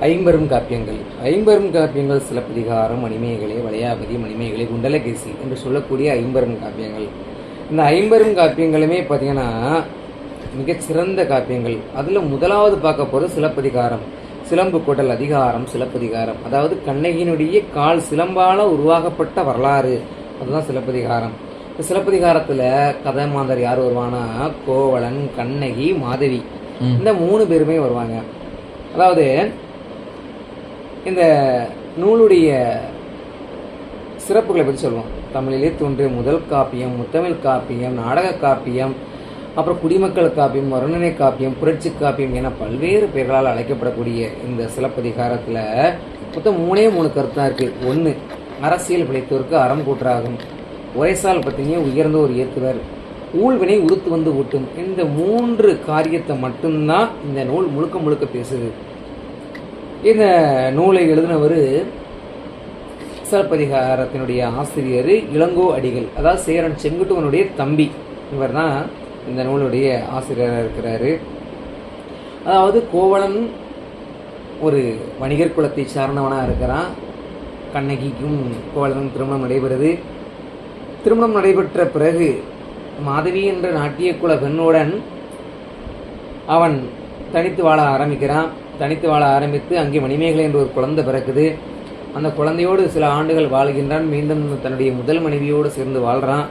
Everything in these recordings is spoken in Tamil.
ஐம்பெரும் காப்பியங்கள். ஐம்பெரும் காப்பியங்கள் சிலப்பதிகாரம் மணிமேகலை வளையாபதி மணிமேகலை குண்டலகேசி என்று சொல்லக்கூடிய ஐம்பெரும் காப்பியங்கள். இந்த ஐம்பெரும் காப்பியங்களுமே பார்த்தீங்கன்னா மிகச்சிறந்த காப்பியங்கள். அதில் முதலாவது பார்க்க போகிறது சிலப்பதிகாரம். சிலம்பு கூட்டல் அதிகாரம் சிலப்பதிகாரம். அதாவது கண்ணகியினுடைய கால் சிலம்பால உருவாக்கப்பட்ட வரலாறு. அதுதான் சிலப்பதிகாரம். இந்த சிலப்பதிகாரத்தில் கதைமாந்தர் யார் வருவானா கோவலன் கண்ணகி மாதவி. இந்த மூணு பேருமே வருவாங்க. அதாவது இந்த நூலுடைய சிறப்புகளை பற்றி சொல்லுவோம். தமிழிலே தோன்றிய முதல் காப்பியம் முத்தமிழ் காப்பியம் நாடக காப்பியம் அப்புறம் குடிமக்கள் காப்பியம் வருணனை காப்பியம் புரட்சி காப்பியம் என பல்வேறு பெயர்களால் அழைக்கப்படக்கூடிய இந்த சிலப்பதிகாரத்தில் மொத்தம் மூணே மூணு கருத்து தான் இருக்குது ஒன்று அரசியல் பிழைத்தோருக்கு அறம் கூற்றாகும். உரைசால் பற்றினே உயர்ந்த ஒரு ஏத்துவர் ஊழ்வினை உறுத்து வந்து ஊட்டும். இந்த மூன்று காரியத்தை மட்டும்தான் இந்த நூல் முழுக்க முழுக்க பேசுது. இந்த நூலை எழுதினவர் சிலப்பதிகாரத்தினுடைய ஆசிரியர் இளங்கோ அடிகள் அதாவது சேரன் செங்குட்டுவனுடைய தம்பி. இவர் தான் இந்த நூலுடைய ஆசிரியராக இருக்கிறாரு. அதாவது கோவலன் ஒரு வணிகர் குலத்தை சார்ந்தவனாக இருக்கிறான். கண்ணகிக்கும் கோவலனும் திருமணம் நடைபெறுது. திருமணம் நடைபெற்ற பிறகு மாதவி என்ற நாட்டிய குல பெண்ணுடன் அவன் தனித்து வாழ ஆரம்பிக்கிறான். தனித்து வாழ ஆரம்பித்து அங்கே மணிமேகலை என்ற ஒரு குழந்தை பிறக்குது. அந்த குழந்தையோடு சில ஆண்டுகள் வாழ்கின்றான். மீண்டும் தன்னுடைய முதல் மனைவியோடு சேர்ந்து வாழ்கிறான்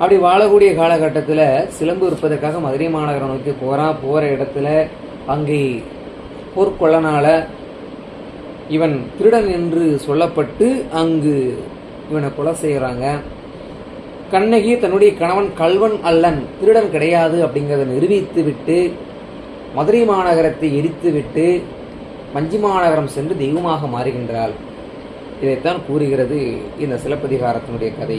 அப்படி வாழக்கூடிய காலகட்டத்தில் சிலம்பு இருப்பதற்காக மதுரை மாநகரம் நோக்கி போகிறான் போகிற இடத்துல அங்கே போர்க்கொள்ளனால இவன் திருடன் என்று சொல்லப்பட்டு அங்கு இவனை கொலை செய்கிறாங்க கண்ணகி தன்னுடைய கணவன் கல்வன் அல்லன். திருடன் கிடையாது அப்படிங்கிறத நிரூபித்து விட்டு மதுரை மாநகரத்தை எரித்துவிட்டு வஞ்சி மாநகரம் சென்று தெய்வமாக மாறுகின்றாள். இதைத்தான் கூறுகிறது இந்த சிலப்பதிகாரத்தினுடைய கதை.